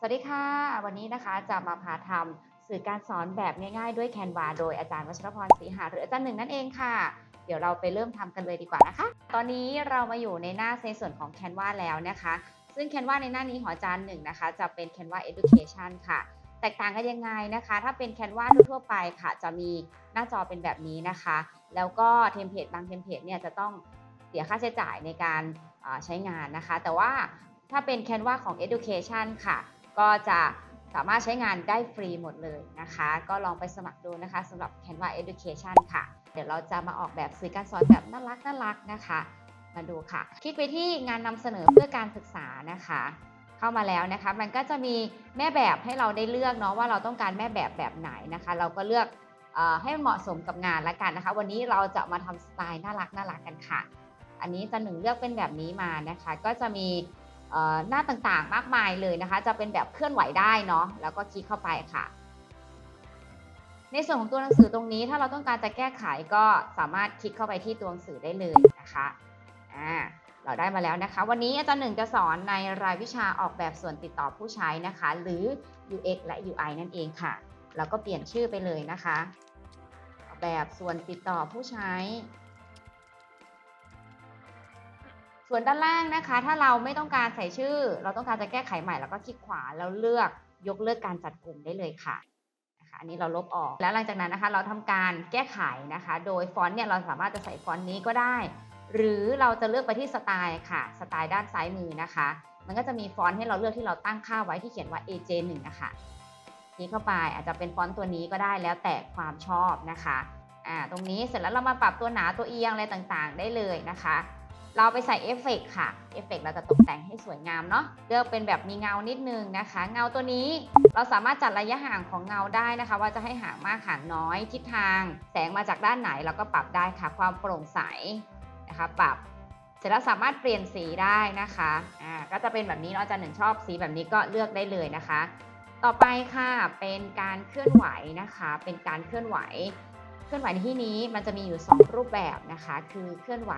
สวัสดีค่ะ วันนี้นะคะจะมาพาทำสื่อการสอนแบบง่ายๆด้วยแคนวาโดยอาจารย์วัชรพรศรีหาหรืออาจารย์หนึ่งนั่นเองค่ะ เดี๋ยวเราไปเริ่มทำกันเลยดีกว่านะคะ ตอนนี้เรามาอยู่ในหน้าในส่วนของแคนวาแล้วนะคะ ซึ่งแคนวาในหน้านี้ของอาจารย์หนึ่งนะคะ จะเป็นแคนวา education ค่ะ แตกต่างกันยังไงนะคะ ถ้าเป็นแคนวาทั่วไปค่ะ จะมีหน้าจอเป็นแบบนี้นะคะ แล้วก็เทมเพลตบางเทมเพลตเนี่ยจะต้องเสียค่าใช้จ่ายในการใช้งานนะคะ แต่ว่าถ้าเป็นแคนวาของ education ค่ะ ก็จะสามารถใช้งานได้ฟรีหมดเลยนะคะ ก็ลองไปสมัครดูนะคะสำหรับ Canva Education ค่ะ เดี๋ยวเราจะมาออกแบบสื่อการสอนแบบน่ารักน่ารักนะคะ มาดูค่ะ คลิกไปที่งานนำเสนอเพื่อการศึกษานะคะ เข้ามาแล้วนะคะ มันก็จะมีแม่แบบให้เราได้เลือกเนาะว่าเราต้องการแม่แบบแบบไหนนะคะ เราก็เลือกอให้มันเหมาะสมกับงานละกันนะคะ วันนี้เราจะมาทำสไตล์น่ารักน่ารักกันค่ะ อันนี้จะหนึ่งเลือกเป็นแบบนี้มานะคะ ก็จะมี หน้าต่างๆมากมายเลยนะคะ จะเป็นแบบเคลื่อนไหวได้เนาะแล้วก็คลิกเข้าไปค่ะ ในส่วนของตัวหนังสือตรงนี้ ถ้าเราต้องการจะแก้ไขก็สามารถคลิกเข้าไปที่ตัวหนังสือได้เลยนะคะอ่าเราได้มาแล้วนะคะ วันนี้อาจารย์หนึ่งจะสอนในรายวิชาออกแบบส่วนติดต่อผู้ใช้นะคะ หรือ UX และ UI นั่นเองค่ะเราก็เปลี่ยนชื่อไปเลยนะคะออกแบบส่วนติดต่อผู้ใช้ ส่วนด้านล่างนะคะ ถ้าเราไม่ต้องการใส่ชื่อ เราต้องการจะแก้ไขใหม่เราก็คลิกขวาแล้วเลือกยกเลิกการจัดกลุ่มได้เลยค่ะนะคะอันนี้เราลบออกแล้วหลังจากนั้นนะคะ เราทำการแก้ไขนะคะ โดยฟอนต์เนี่ยเราสามารถจะใส่ฟอนต์นี้ก็ได้ หรือเราจะเลือกไปที่สไตล์ค่ะสไตล์ด้านซ้ายมือนะคะ มันก็จะมีฟอนต์ให้เราเลือกที่เราตั้งค่าไว้ที่เขียนว่า AJ1 นะคะคลิกเข้าไปอาจจะเป็นฟอนต์ตัวนี้ก็ได้แล้วแต่ความชอบนะคะอ่าตรงนี้เสร็จแล้วเรามาปรับตัวหนาตัวเอียงอะไรต่างๆ ได้เลยนะคะ เราไปใส่เอฟเฟกต์ค่ะเอฟเฟกต์เราจะตกแต่งให้สวยงามเนาะเลือกเป็นแบบมีเงานิดนึงนะคะ เงาตัวนี้เราสามารถจัดระยะห่างของเงาได้นะคะ ว่าจะให้ห่างมากห่างน้อย ทิศทาง แสงมาจากด้านไหนเราก็ปรับได้ค่ะ ความโปร่งใสนะคะ ปรับเสร็จแล้วสามารถเปลี่ยนสีได้นะคะ อ่า ก็จะเป็นแบบนี้เนาะอาจารย์หนึ่งชอบสีแบบนี้ก็เลือกได้เลยนะคะ ต่อไปค่ะ เป็นการเคลื่อนไหวนะคะ เป็นการเคลื่อนไหว เคลื่อนไหวในที่นี้มันจะมีอยู่ 2 รูปแบบนะคะ คือเคลื่อนไหว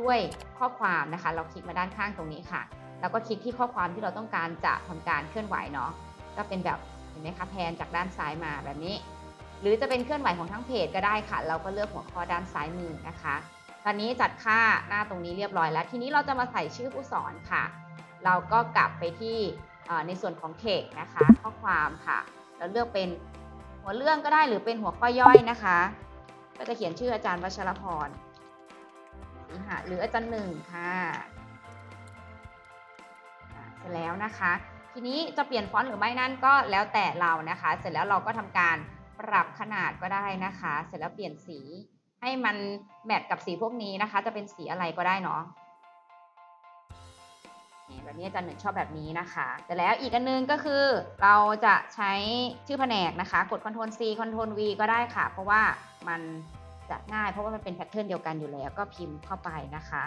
ด้วยข้อความนะคะ เราคลิกมาด้านข้างตรงนี้ค่ะ แล้วก็คลิกที่ข้อความที่เราต้องการจะทำการเคลื่อนไหวเนาะก็เป็นแบบเห็นไหมคะแพนจากด้านซ้ายมาแบบนี้ หรือจะเป็นเคลื่อนไหวของทั้งเพจก็ได้ค่ะ เราก็เลือกหัวข้อด้านซ้ายมือนะคะ ตอนนี้จัดค่าหน้าตรงนี้เรียบร้อยแล้ว ทีนี้เราจะมาใส่ชื่อผู้สอนค่ะ เราก็กลับไปที่ในส่วนของเทคนะคะ ข้อความค่ะแล้วเลือกเป็น หัวเรื่องก็ได้หรือเป็นหัวข้อย่อยนะคะ ก็จะเขียนชื่ออาจารย์วัชรพรหะหรืออาจารย์หนึ่งค่ะเสร็จแล้วนะคะ ทีนี้จะเปลี่ยนฟอนต์หรือไม่นั่นก็แล้วแต่เรานะคะ เสร็จแล้วเราก็ทำการปรับขนาดก็ได้นะคะ เสร็จแล้วเปลี่ยนสีให้มันแมทกับสีพวกนี้นะคะ จะเป็นสีอะไรก็ได้เนาะ แบบนี้อาจารย์หนึ่งชอบแบบนี้นะคะแต่แล้วอีกอันนึงก็คือเราจะใช้ชื่อแผนกนะคะ กด Ctrl C Ctrl V ก็ได้ค่ะ เพราะว่ามันจะง่ายเพราะว่ามันเป็นแพทเทิร์นเดียวกันอยู่แล้วก็พิมพ์เข้าไปนะคะ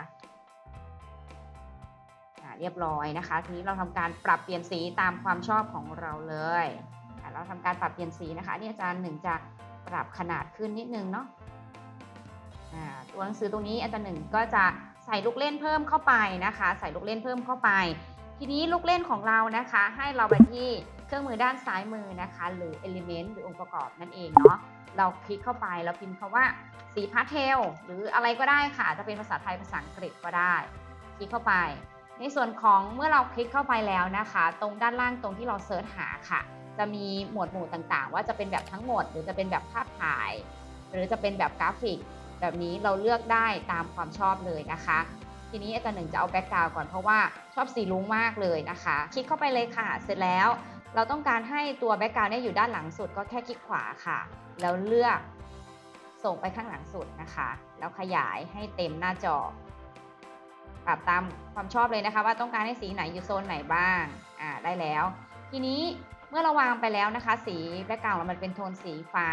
เรียบร้อยนะคะ ทีนี้เราทำการปรับเปลี่ยนสีตามความชอบของเราเลยเราทำการปรับเปลี่ยนสีนะคะนี่อาจารย์หนึ่งจะปรับขนาดขึ้นนิดนึงเนาะตัวหนังสือตรงนี้อาจารย์หนึ่งก็จะ ใส่ลูกเล่นเพิ่มเข้าไปนะคะ ใส่ลูกเล่นเพิ่มเข้าไป ทีนี้ลูกเล่นของเรานะคะ ให้เราไปที่เครื่องมือด้านซ้ายมือนะคะ หรือ element หรือองค์ประกอบนั่นเองเนาะเราคลิกเข้าไปเราพิมพ์คำว่าสีพาเทลหรืออะไรก็ได้ค่ะ จะเป็นภาษาไทยภาษาอังกฤษก็ได้ คลิกเข้าไป ในส่วนของเมื่อเราคลิกเข้าไปแล้วนะคะ ตรงด้านล่างตรงที่เราเซิร์ชหาค่ะ จะมีหมวดหมู่ต่างๆ ว่าจะเป็นแบบทั้งหมด หรือจะเป็นแบบภาพถ่าย หรือจะเป็นแบบกราฟิก แบบนี้เราเลือกได้ตามความชอบเลยนะคะ ทีนี้อาจารย์หนึ่งจะเอาแบ็กกราวก่อนเพราะว่าชอบสีลุ้งมากเลยนะคะ คลิกเข้าไปเลยค่ะ เสร็จแล้ว เราต้องการให้ตัวแบ็กกราวเนี่ยอยู่ด้านหลังสุดก็แค่คลิกขวาค่ะ แล้วเลือกส่งไปข้างหลังสุดนะคะ แล้วขยายให้เต็มหน้าจอปรับตามความชอบเลยนะคะ ว่าต้องการให้สีไหนอยู่โซนไหนบ้างอ่าได้แล้ว ทีนี้ เมื่อเราวางไปแล้วนะคะ สีแบ็กกราวด์มันเป็นโทนสีฟ้า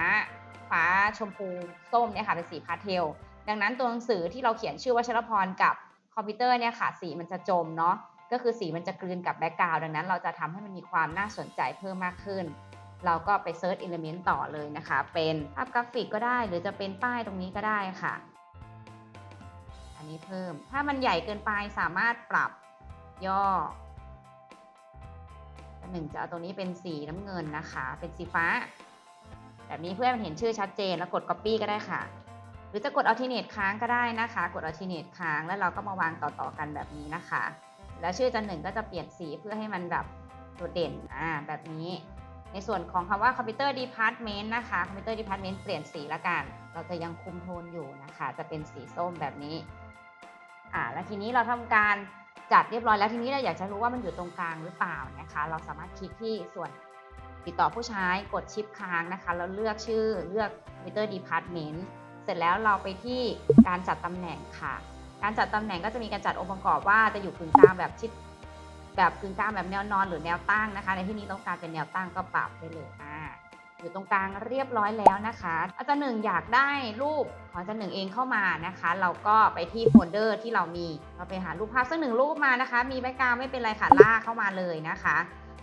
ฟ้าชมพูส้มเนี่ยค่ะเป็นสีพาสเทล ดังนั้นตัวหนังสือที่เราเขียนชื่อว่าชลพรกับคอมพิวเตอร์เนี่ยค่ะ สีมันจะจมเนาะก็คือสีมันจะกลืนกับแบ็กกราวด์ดังนั้น เราจะทำให้มันมีความน่าสนใจเพิ่มมากขึ้น เราก็ไปเซิร์ชอิเลเมนต์ต่อเลยนะคะ เป็นภาพกราฟิกก็ได้ หรือจะเป็นป้ายตรงนี้ก็ได้ค่ะ อันนี้เพิ่ม ถ้ามันใหญ่เกินไปสามารถปรับย่อ หนึ่งจะเอาตรงนี้เป็นสีน้ำเงินนะคะ เป็นสีฟ้า แบบนี้เพื่อให้มันเห็นชื่อชัดเจนแล้วกด copy ก็ได้ค่ะ หรือจะกด alternate ค้างก็ได้นะคะ กด alternate ค้างแล้วเราก็มาวางต่อๆกันแบบนี้นะคะ แล้วชื่อจันหนึ่งก็จะเปลี่ยนสีเพื่อให้มันแบบโดดเด่นอ่าแบบนี้ ในส่วนของคำว่า computer department นะคะ computer department เปลี่ยนสีละกัน เราจะยังคุมโทนอยู่นะคะ จะเป็นสีส้มแบบนี้อ่าแล้วทีนี้เราทำการ จัดเรียบร้อยแล้วทีนี้เราอยากจะรู้ว่ามันอยู่ตรงกลางหรือเปล่านะคะ เราสามารถคลิกที่ส่วนติดต่อผู้ใช้กดชิปค้างนะคะแล้วเลือกชื่อเลือก computer department เสร็จแล้วเราไปที่การจัดตำแหน่งค่ะ การจัดตำแหน่งก็จะมีการจัดองค์ประกอบว่าจะอยู่กึ่งกลางแบบชิดแบบกึ่งกลางแบบแนวนอนหรือแนวตั้งนะคะ ในที่นี้ต้องการเป็นแนวตั้งก็ปรับได้เลยอ่า อยู่ตรงกลางเรียบร้อยแล้วนะคะ อาจารย์หนึ่งอยากได้รูปของอาจารย์หนึ่งเองเข้ามานะคะ เราก็ไปที่โฟลเดอร์ที่เรามี เราไปหารูปภาพสักหนึ่งรูปมานะคะ มีแบ็กกราวไม่เป็นไรค่ะลากเข้ามาเลยนะคะ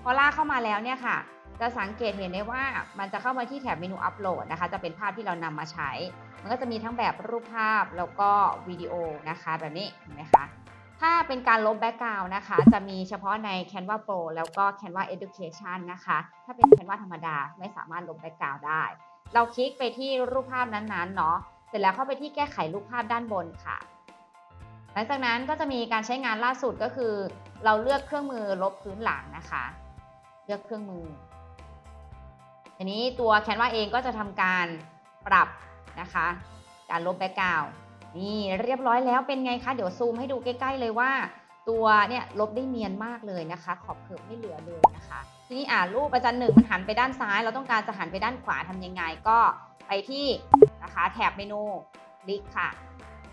พอลากเข้ามาแล้วเนี่ยค่ะ จะสังเกตเห็นได้ว่ามันจะเข้ามาที่แถบเมนูอัปโหลดนะคะ จะเป็นภาพที่เรานำมาใช้ มันก็จะมีทั้งแบบรูปภาพแล้วก็วิดีโอนะคะ แบบนี้เห็นไหมคะ ถ้าเป็นการลบแบ็กกราวน์นะคะ จะมีเฉพาะใน Canva Pro แล้วก็ Canva Education นะคะ ถ้าเป็น Canva ธรรมดาไม่สามารถลบแบ็กกราวน์ได้ เราคลิกไปที่รูปภาพนั้นๆ เนาะ เสร็จแล้วเข้าไปที่แก้ไขรูปภาพด้านบนค่ะ หลังจากนั้นก็จะมีการใช้งานล่าสุดก็คือ เราเลือกเครื่องมือลบพื้นหลังนะคะ เลือกเครื่องมือ ทีนี้ตัว Canva เองก็จะทำการปรับนะคะ การลบแบ็กกราวน์ นี่เรียบร้อยแล้วเป็นไงคะ เดี๋ยวซูมให้ดูใกล้ ๆ เลยว่า ตัวเนี่ยลบได้เนียนมากเลยนะคะ ขอบเขิบไม่เหลือเลยนะคะ ทีนี้อ่ารูปอาจารย์หนึ่งมันหันไปด้านซ้าย เราต้องการจะหันไปด้านขวาทำยังไงก็ไปที่นะคะแถบเมนูคลิกค่ะ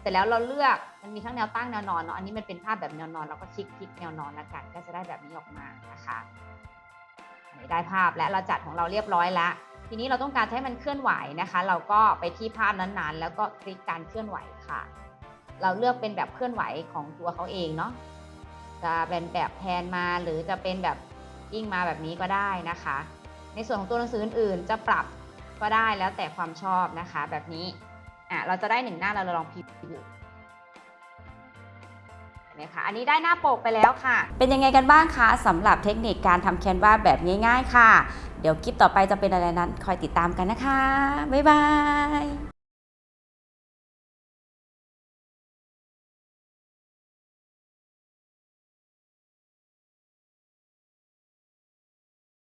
เสร็จแล้วเราเลือกมันมีทั้งแนวตั้งแนวนอนเนาะอันนี้มันเป็นภาพแบบแนวนอนเราก็คลิกคลิกแนวนอนแล้วกันก็จะได้แบบนี้ออกมานะคะได้ภาพและเราจัดของเราเรียบร้อยแล้ว ทีนี้เราต้องการให้มันเคลื่อนไหวนะคะ เราก็ไปที่ภาพนั้นๆ แล้วก็คลิกการเคลื่อนไหวค่ะ เราเลือกเป็นแบบเคลื่อนไหวของตัวเขาเองเนาะจะเป็นแบบแพนมาหรือจะเป็นแบบยิ่งมาแบบนี้ก็ได้นะคะ ในส่วนของตัวหนังสืออื่นๆ จะปรับก็ได้แล้วแต่ความชอบนะคะ แบบนี้อะเราจะได้หนึ่งหน้าเราลองพิมพ์ดู นะคะอันนี้ได้หน้าปกไปแล้วค่ะ เป็นยังไงกันบ้างคะสำหรับเทคนิคการทำแคนวาแบบง่าย ๆ ค่ะ เดี๋ยวคลิปต่อไปจะเป็นอะไรนั้น คอยติดตามกันนะคะ บ๊ายบาย